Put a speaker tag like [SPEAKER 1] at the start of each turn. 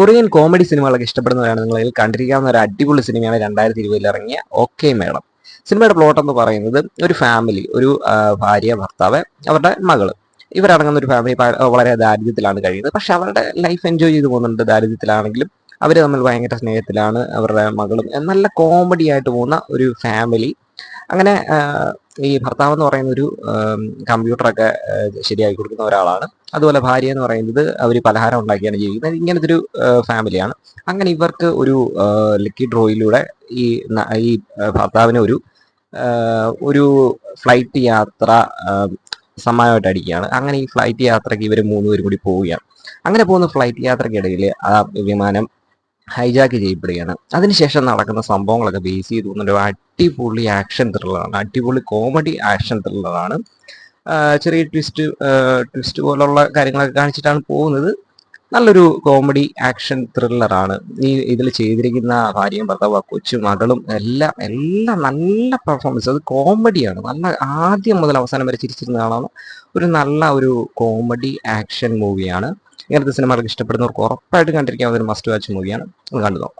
[SPEAKER 1] Korean comedy സിനിമകളൊക്കെ ഇഷ്ടപ്പെടുന്നവരാണ് നിങ്ങളിൽ കണ്ടിരിക്കാവുന്ന ഒരു അടിപൊളി സിനിമയാണ് രണ്ടായിരത്തി ഇരുപതിൽ ഇറങ്ങിയ ഓക്കെ മേഡം സിനിമയുടെ പ്ലോട്ട് എന്ന് പറയുന്നത് ഒരു ഫാമിലി ഒരു ഭാര്യ ഭർത്താവ് അവരുടെ മകൾ. ഇവരടങ്ങുന്ന ഒരു ഫാമിലി വളരെ ദാരിദ്ര്യത്തിലാണ് കഴിയുന്നത്. പക്ഷെ അവരുടെ ലൈഫ് എൻജോയ് ചെയ്തു പോകുന്നുണ്ട് ദാരിദ്ര്യത്തിലാണെങ്കിലും അവർ തമ്മിൽ ഭയങ്കര സ്നേഹത്തിലാണ് അവരുടെ മകളും. നല്ല കോമഡി ആയിട്ട് പോകുന്ന ഒരു ഫാമിലി അങ്ങനെ ഈ ഭർത്താവ് എന്ന് പറയുന്ന ഒരു കമ്പ്യൂട്ടറൊക്കെ ശരിയാക്കി കൊടുക്കുന്ന ഒരാളാണ്. അതുപോലെ ഭാര്യ എന്ന് പറയുന്നത് അവർ പലഹാരം ഉണ്ടാക്കിയാണ് ജീവിക്കുന്നത്. ഇങ്ങനത്തെ ഒരു ഫാമിലിയാണ്. അങ്ങനെ ഇവർക്ക് ഒരു ലക്കി ഡ്രോയിലൂടെ ഈ ഈ ഭർത്താവിനെ ഒരു ഒരു ഫ്ലൈറ്റ് യാത്ര സമ്മാനമായിട്ട് അടിക്കുകയാണ്. അങ്ങനെ ഈ ഫ്ലൈറ്റ് യാത്രയ്ക്ക് ഇവർ മൂന്നുപേരും കൂടി പോവുകയാണ്. അങ്ങനെ പോകുന്ന ഫ്ലൈറ്റ് യാത്രയ്ക്കിടയിൽ ആ വിമാനം ഹൈജാക്ക് ചെയ്യപ്പെടുകയാണ്. അതിനുശേഷം നടക്കുന്ന സംഭവങ്ങളൊക്കെ ബേസ് ചെയ്ത് ഒരു അടിപൊളി ആക്ഷൻ ത്രില്ലറാണ് അടിപൊളി കോമഡി ആക്ഷൻ ത്രില്ലറാണ് ചെറിയ ട്വിസ്റ്റ് ട്വിസ്റ്റ് പോലുള്ള കാര്യങ്ങളൊക്കെ കാണിച്ചിട്ടാണ് പോകുന്നത്. നല്ലൊരു കോമഡി ആക്ഷൻ ത്രില്ലറാണ് ഈ ഇതിൽ ചെയ്തിരിക്കുന്ന ഭാര്യയും ഭർത്താവ് കൊച്ചു മകളും എല്ലാം എല്ലാം നല്ല പെർഫോമൻസ് അത് കോമഡിയാണ് നല്ല ആദ്യം മുതൽ അവസാനം വരെ ചിരിച്ചിരുന്ന കാണാവുന്ന ഒരു നല്ല ഒരു കോമഡി ആക്ഷൻ മൂവിയാണ് ഇങ്ങനത്തെ സിനിമകളൊക്കെ ഇഷ്ടപ്പെടുന്നവർക്ക് ഉറപ്പായിട്ട് കണ്ടിരിക്കാവുന്ന ഒരു മസ്റ്റ് വാച്ച് മൂവിയാണ് കണ്ടു നോക്കാം.